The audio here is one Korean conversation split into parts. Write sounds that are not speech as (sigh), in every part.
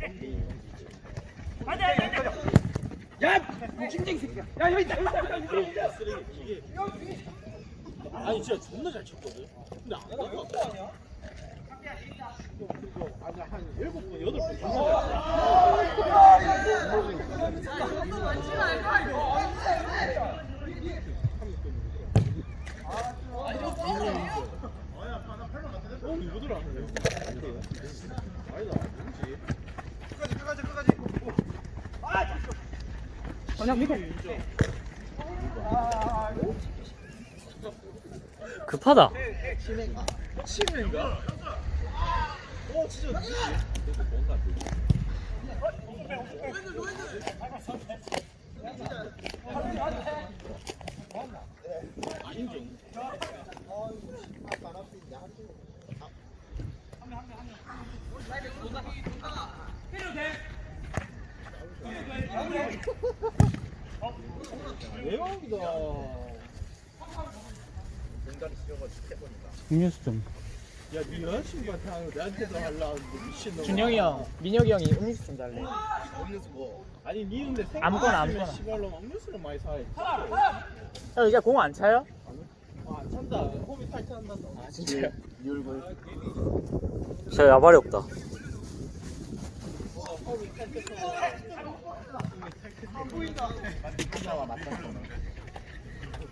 잘했고요. 아니 진짜 존나 잘 쳤거든. 근데 안 나가. 아니 한 일곱 번 여덟 번 어 이거들 안 해. 아니다 누구지? 급하다. 치매인가? 어 진짜 누구지? 뭔가 아 인정. 대박이다. 음료수 좀. 야, 네 여자친구한테 하는 거 내한테도 하려고 미친놈. 준영이 형, 민혁이 형이 음료수 좀 달래. 음료수 뭐? 아니, 니 근데 생각 아무거나, 아무거나. 시발로 음료수를 많이 사야지. 형 이제 공안 차요? 아, 안 찬다. 홈이 타이트한다. 아 진짜요? 네 얼굴. 진짜 야발이 없다. 홈이 타이트해서. 안 보인다. 맞다. 맞다.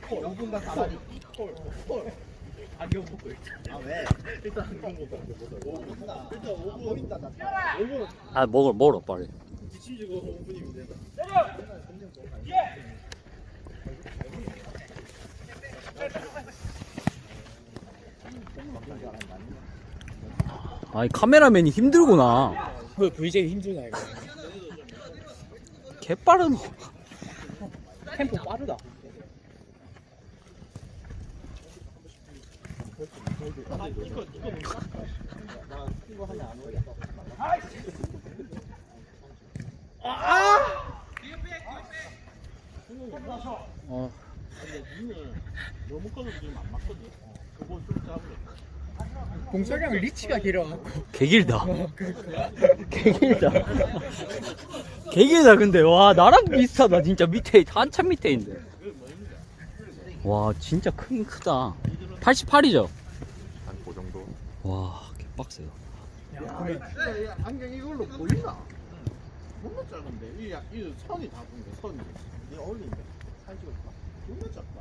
콜, 5분간 가만히. 콜, 콜. 안경 벗고 있자. 아, 왜? 일단 안경 벗고 안경 벗어. 5분. 일단 5분. 보인다, 나. 5분. 아 먹을 먹어 빨리. 뒤치지고 5분이면 된다. 아니 카메라맨이 힘들구나. 그 VJ 힘들다 이거. 개 빠르노. 템포 빠르다. 어. 근데 니는 너무 꺼도 지금 안 맞거든. 그거 좀 잡으래. 공석이 형 리치가 길어갖고. 개길다. (laughs) 개길다. 개길다 근데 와 나랑 비슷하다 진짜 밑에 한참 밑에 있는데. 와 진짜 크긴 크다. 88이죠? 한 그 정도. 와 개빡세요. 야, 안경 이걸로 보이나? 너무 작은데 이, 야- 이 선이 다 보이네 선이 이 사진 찍어줄까? 너무 작다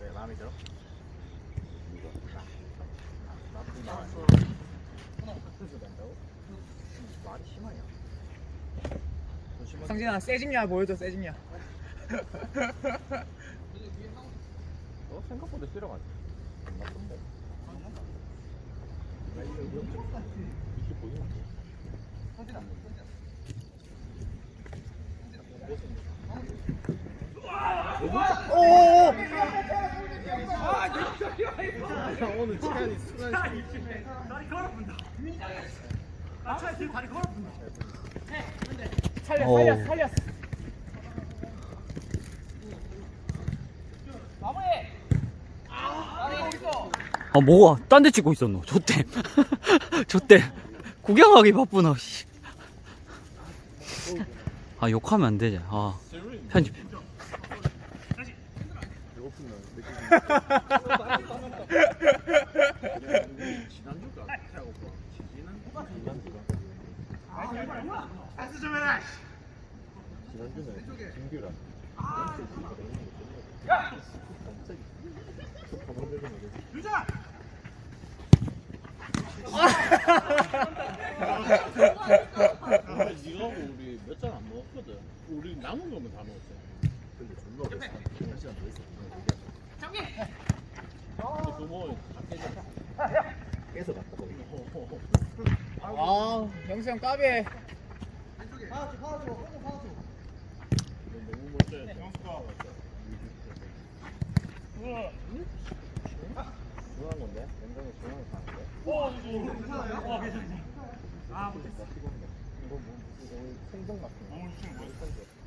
왜 마음에 들어? 말이 심하냐? 성진아 세집냐 보여줘 세집냐. (laughs) 어 생각보다 싫어가지고. 안 나쁜데. 이게 보이나? 오! 오늘 체한이 순한 살려 어. 살려 살려. 아 뭐가 딴 데 찍고 있었노. 좋대. 좋대. (laughs) 구경하기 바쁘나. 씨. 아 욕하면 안 되지. 아 편집. 지난주가 태하고 지난주가 지난주는 김규랑. 아, 하고 우리 몇 잔 안 먹었거든 우리 남은 거면 다 먹었어 근데 존나 오래 한 시간 더 있어. 근데 그거 다 깨졌다 깨서 갔다 거기. 아, 아 영수 형 까비 중요한 건데? 냉장고 중요한 거 사는데? 아, 이거 뭐 무슨 생선 같은 거.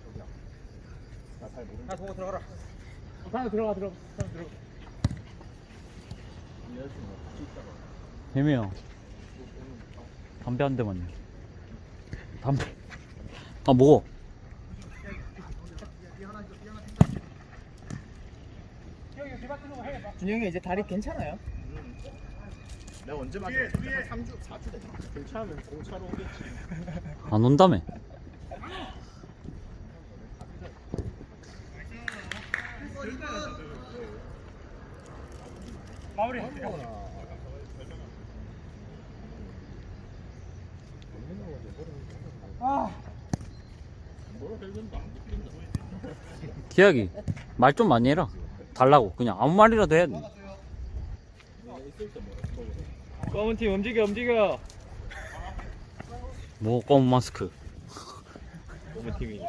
저기야. 나잘 모르는데. 나 보고 들어가라 하나 들어가 들어가 하나 들어가 이 여자친구가 같이 있다가 혜미야 담배 한 대만요 담배 아 먹어 준영이 이제 다리 괜찮아요? 내가 언제 맞아? 한 3주, 4주 됐나? 괜찮으면 공차로 오겠지. (laughs) 안 온다며 마무리. 기약이 말 좀 많이 해라 달라고 그냥 아무 말이라도 해야 돼 검은 팀 움직여 움직여 뭐 검은 마스크 너무 팀이.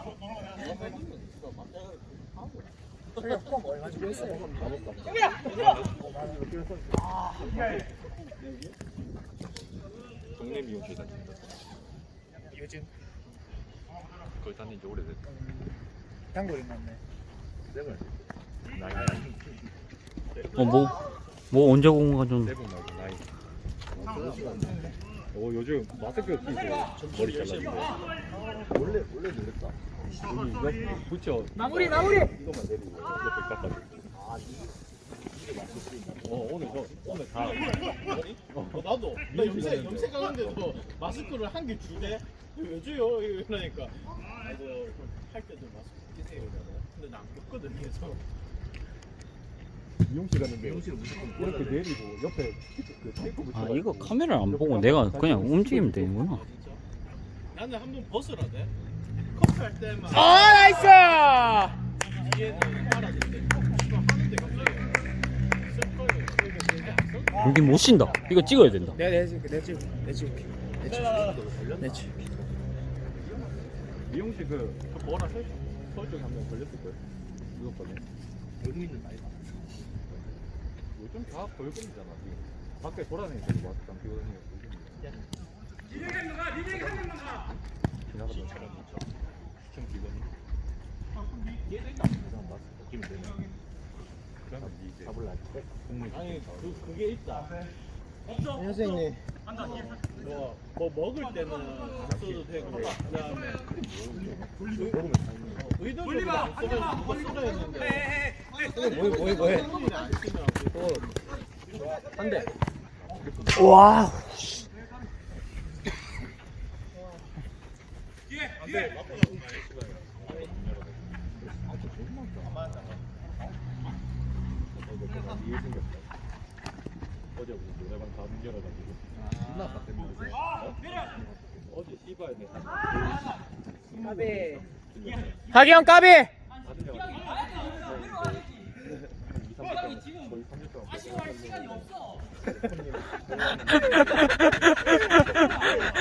동네 미용실 다닌다. 요즘 거기 다닌 지 오래됐다. 단골이 맞네 세븐. 어 뭐 뭐 언제 공가 좀 세븐 나이. 어 요즘 마스크 끼고 머리 잘랐는데. 원래 원래 늘렸다. 여기 옆 붙여. 마무리 마무리 이거만 내리고 옆에 깎아주고. 어 오늘 저 오늘 다. 어, 나도 나 염색 염색하는데도 마스크를 한 개 주대 왜 줘요 이러니까 아이고 할 때도 마스크 끼세요 근데 나안 꼈거든 그래서 미용실 갔는데 이렇게 내리고 옆에 그 테이프 붙여. 아 이거 카메라를 안 보고 내가 그냥 움직이면 되는구나. 진짜 나는 한 번 벗으라 돼 커피 할 때만 아 나이스! 여기 못 쉰다. 이거 찍어야 된다. 내가 내줄게 내줄게 내줄게. 내줄게. 내줄게. 미용실 그, 그 뭐라 서 서울 쪽에 한명 걸렸을 거예요. 무조건. 여기 있는 나이가 요즘 다 벌금이잖아. 지금. 밖에 돌아다니는 거 막상 비거든요. 지나가던 사람 있죠. 시청 직원이. 얘도 있다. 그 사람 마스크 벗기면 되네. 그러면 이제 잡을 날 때. 국물 아니 그, 그게 있다 선생님 뭐, 뭐 먹을 때는 안 써도 되고 그다음에. 의도적으로 안 써가지고 누가 써라 했는데 뭐해 뭐해 뭐해 안돼 와. 어제 까비 하기 형 까비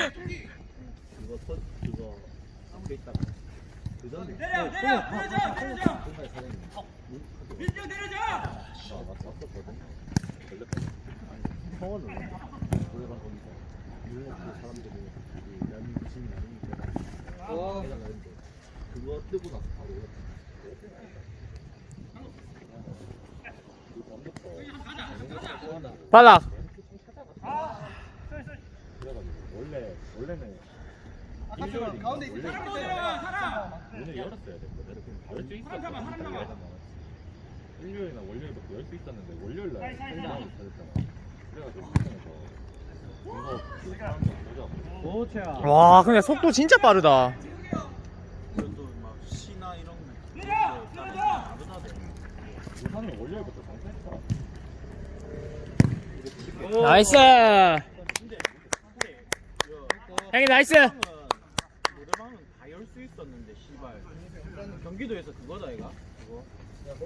그거 터 그거 앞에 있다가 그 전에 내려 내려 내려줘 내려줘 밀려 내려줘 아 왔었거든 걸렸다 성원을 노래방 거기서 유명한 사람들이 이 대한민국 시민 아니니까 해달라 했는데 그거 뜨고 나서 바로 그래가지고 원래 원래는 일요일인가 원래 문을 열었어야 됐거든. 열수 있었거든. 일요일이나 월요일부터 열수 있었는데 월요일 날 성장하고 있었잖아. 그래가지고 시청에서 이거 그 사람들 보자. 와 근데 속도 진짜 빠르다 그래도 막 시나 이런 거 다르다대 부산은 월요일부터 장사했어. 나이스 형이 나이스 노래방은 다 열 수 있었는데 씨발 경기도에서 그거다 얘가 그거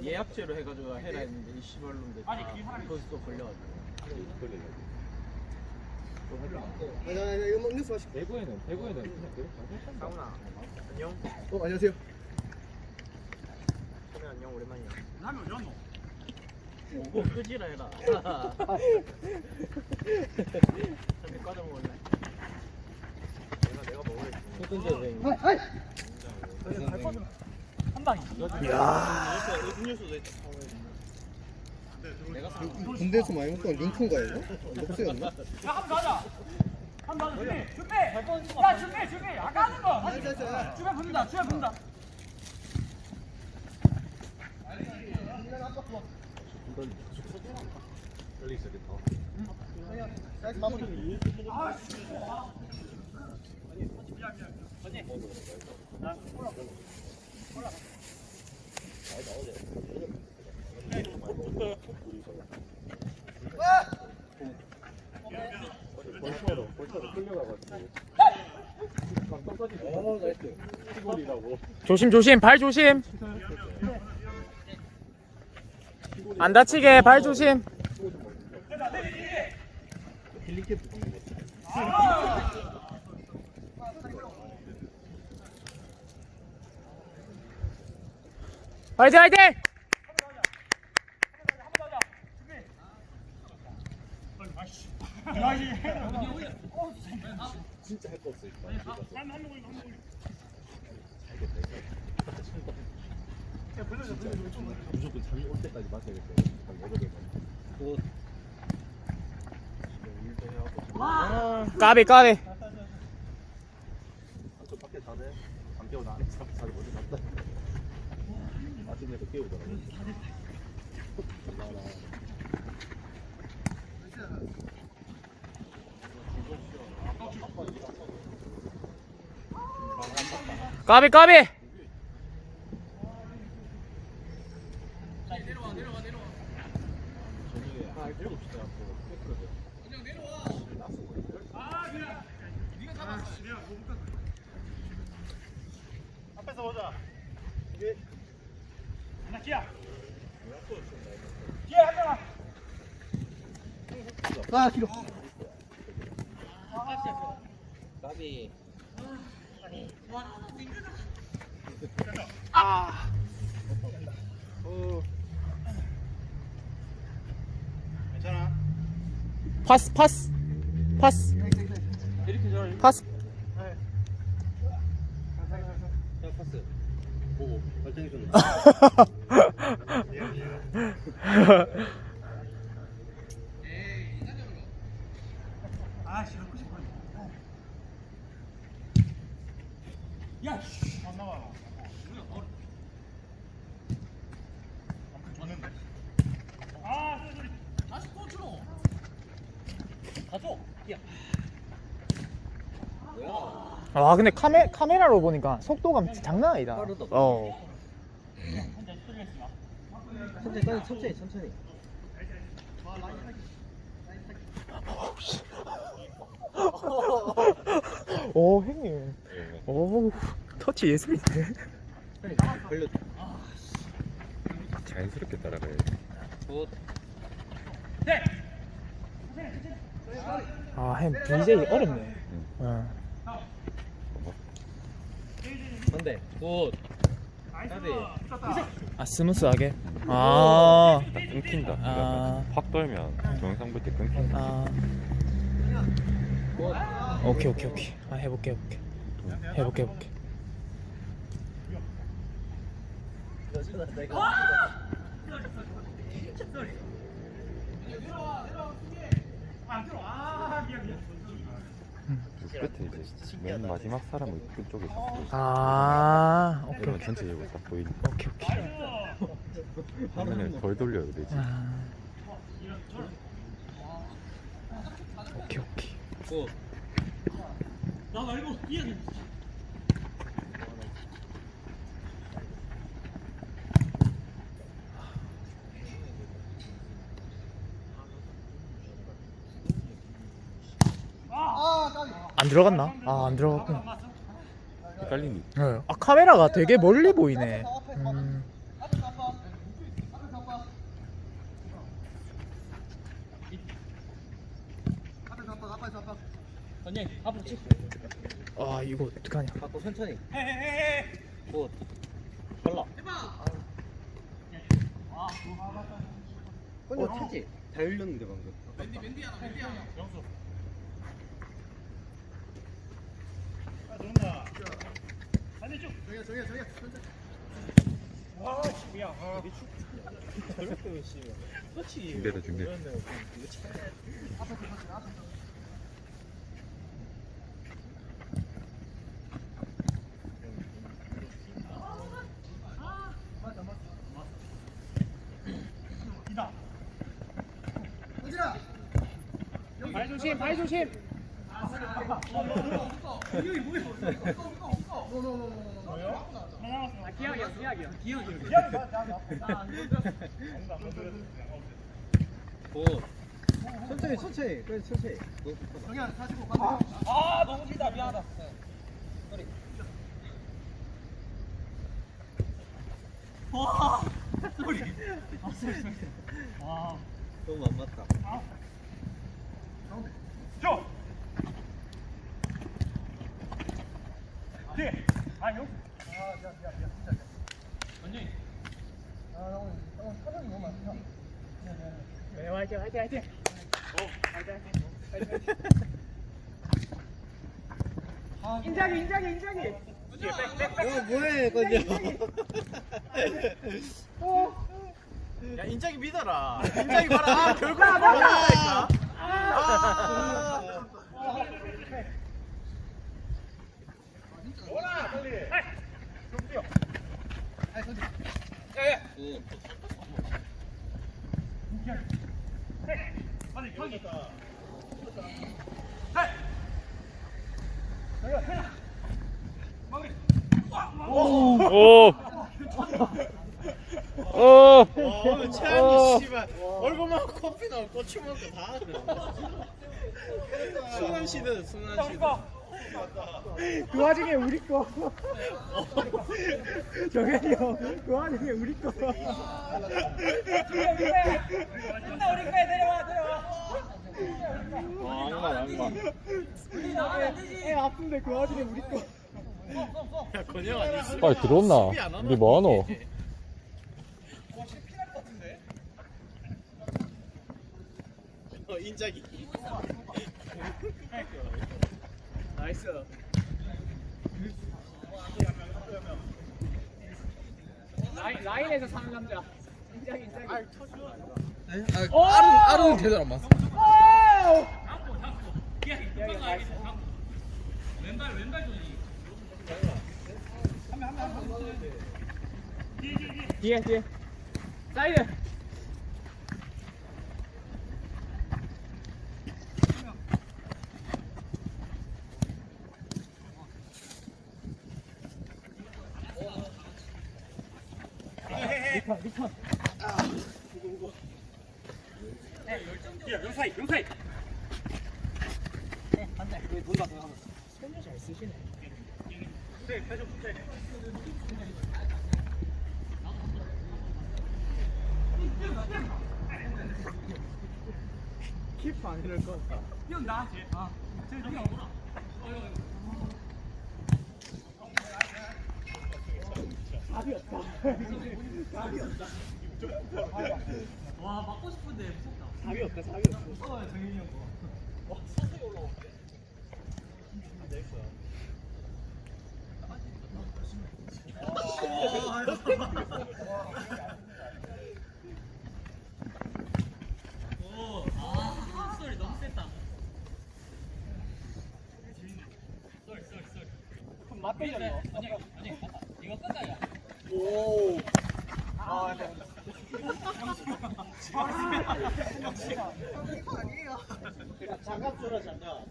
예약제로 해가지고 해라 했는데 이 씨발놈들 거기서 또 걸려가지고 나, 나, 나 이거 먹는 수 마실게. 대구에는 대구에는. 사훈아 안녕 어, 안녕하세요. 안녕 오랜만이야 라면 왜 왔노? 오고 끄지라 해라 잠깐 과자 먹을래? 내가 내가 먹으래 소든 선생님. 음료수도 있다 내가 사 군대에서 많이 먹던 링크인가 이거? 녹색이었나? 한번 준비 준비 야 준비 준비 아까 하는 거 아, 자, 자. 주변 붙는다 주변 붙는다 조심 조심. 발 조심 안 다치게 발 조심. 화이팅 화이팅! 진짜 할 거 없으 니까. 무조건 잠이 올 때까지 마셔야겠어요. 까비 까비 저 밖에 자네. 안 깨워 나 안에 자고 자고 먼저 갔다. 아침에도 깨우더라고. 나라. 까비 까비 저녁에 한 일곱 시 돼갖고 깼거든. 앞에서 보자 아, 길어. 괜찮아 파스 파스 파스 파스 야 파스. 보고 발전기 좀. 와 근데 카메, 카메라로 보니까 속도감 장난 아니다. 빠르다. 어. 천천히, 천천히, 천천히, 천천히. 오 형님. 오 터치 예술인데. 걸려. 자연스럽게 따라가야 아 햄 BJ 어렵네 어. 근데 굿. 아 스무스하게 아, 끊긴다. 아. 확 돌면 동영상 볼때 끊긴다. 아. 오케이 오케이 오케이 아 해볼게 해볼게 해볼게 해볼게 그 끝에 이제 맨 마지막 사람은 그쪽에 있어. 아 오케이 그러면 오케이 전체적으로 딱 보이니까 오케이 오케이 화면을 덜 돌려야 되지. 아. 오케이 오케이 굿. 안 들어갔나? 아 안 들어갔구나 헷갈리니. 네. 아 카메라가 되게 멀리 보이네 음. 잡아, 앞에 잡아. 아 이거 어떡하냐 갖고 천천히. 뭐 빨라 어, 차지. 잘 흘렸는데 방금. 중대다 중대. 발 조심 발 조심 천천히, 천천히. 그래, 천천히. 아 너무 길다. 미안하다. 너무 안 맞다. 네 화이팅 화이팅 화이팅 인자기 인자기 인자기 어, 뭐해, 건요. 야 인장이 믿어라. 인장이 봐라. 아, 결국 몰라니까. 아. 오! 오! 어, 최한이 씨발 얼굴만 커피 나올 고추 먹고 다 하네. 순한 시대 순한 시대. 그 와중에 우리 거 (laughs) 정현이 형 그 와중에 우리 거 근데 우리 거에 내려와 내려와 아 악마 악마 애 아픈데 그 와중에 우리 거 야 건영 아 니 수비 빨리 들어온나? 수비 안 하나? 우리 뭐하노? 어 인자기. 나이스. 라인, 라인에서 사는 남자. 인자기 인자기 아른 제대로 안 맞어. 왼발 왼발 조지 뒤에 뒤에. 사이드 야 명사이 명사이 키퍼 안 이럴 거다. 형 나 아, 쟤 저기 오라 와 맞고 싶은데 무섭다 답이 없다 답이 없어 어 정현이 형 거. 오, 아, 소리 너무 셌다. 쏠, 쏠, 쏠. 그럼 맞대잖아 아니, 아니, 맞다. 이거 끝나야. 장갑 라 장갑.